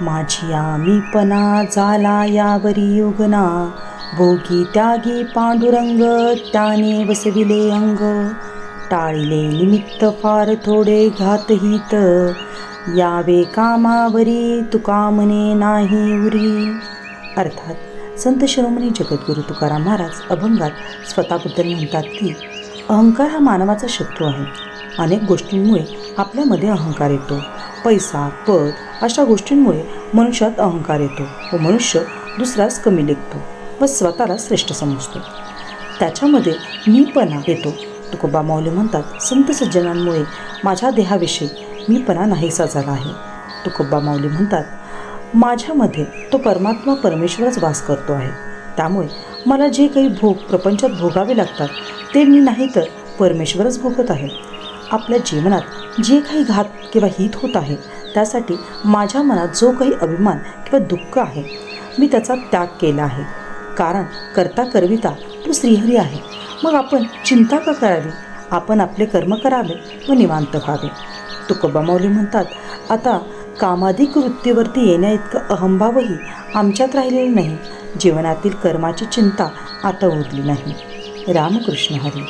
माझी आम्हीपणा झाला यावरी युगना. भोगी त्यागी पांडुरंग त्याने बसविले अंग. टाळिले निमित्त फार थोडे घातहित यावे कामावरी तुका म्हणे नाही उरी. अर्थात संत शिरोमणी जगद्गुरू तुकाराम महाराज अभंगात स्वतःबद्दल म्हणतात की अहंकार हा मानवाचा शत्रू आहे. अनेक गोष्टींमुळे आपल्यामध्ये अहंकार येतो. पैसा पद अशा गोष्टींमुळे मनुष्यात अहंकार येतो व मनुष्य दुसऱ्यास कमी लेखतो व स्वतःला श्रेष्ठ समजतो. त्याच्यामध्ये मीपणा येतो. तुकोबा माऊली म्हणतात संत सज्जनांमुळे माझ्या देहाविषयी मीपणा नाहीसा झाला आहे. तुकोबा माऊली म्हणतात माझ्यामध्ये तो परमात्मा परमेश्वरच वास करतो आहे. त्यामुळे मला जे काही भोग प्रपंचात भोगावे लागतात ते मी नाही तर परमेश्वरच भोगत आहे. आपल्या जीवनात जे काही घात किंवा हित होत आहे त्यासाठी माझ्या मनात जो काही अभिमान किंवा दुःख आहे मी त्याचा त्याग केला आहे. कारण करता करविता तो श्रीहरी आहे. मग आपण चिंता का करावी? आपण आपले कर्म करावे व निवांत व्हावे. तुकोबा माऊली म्हणतात आता कामाधिक वृत्तीवरती येण्या इतकं अहंभावही आमच्यात राहिलेलं नाही. जीवनातील कर्माची चिंता आता उरली नाही. रामकृष्ण हरी.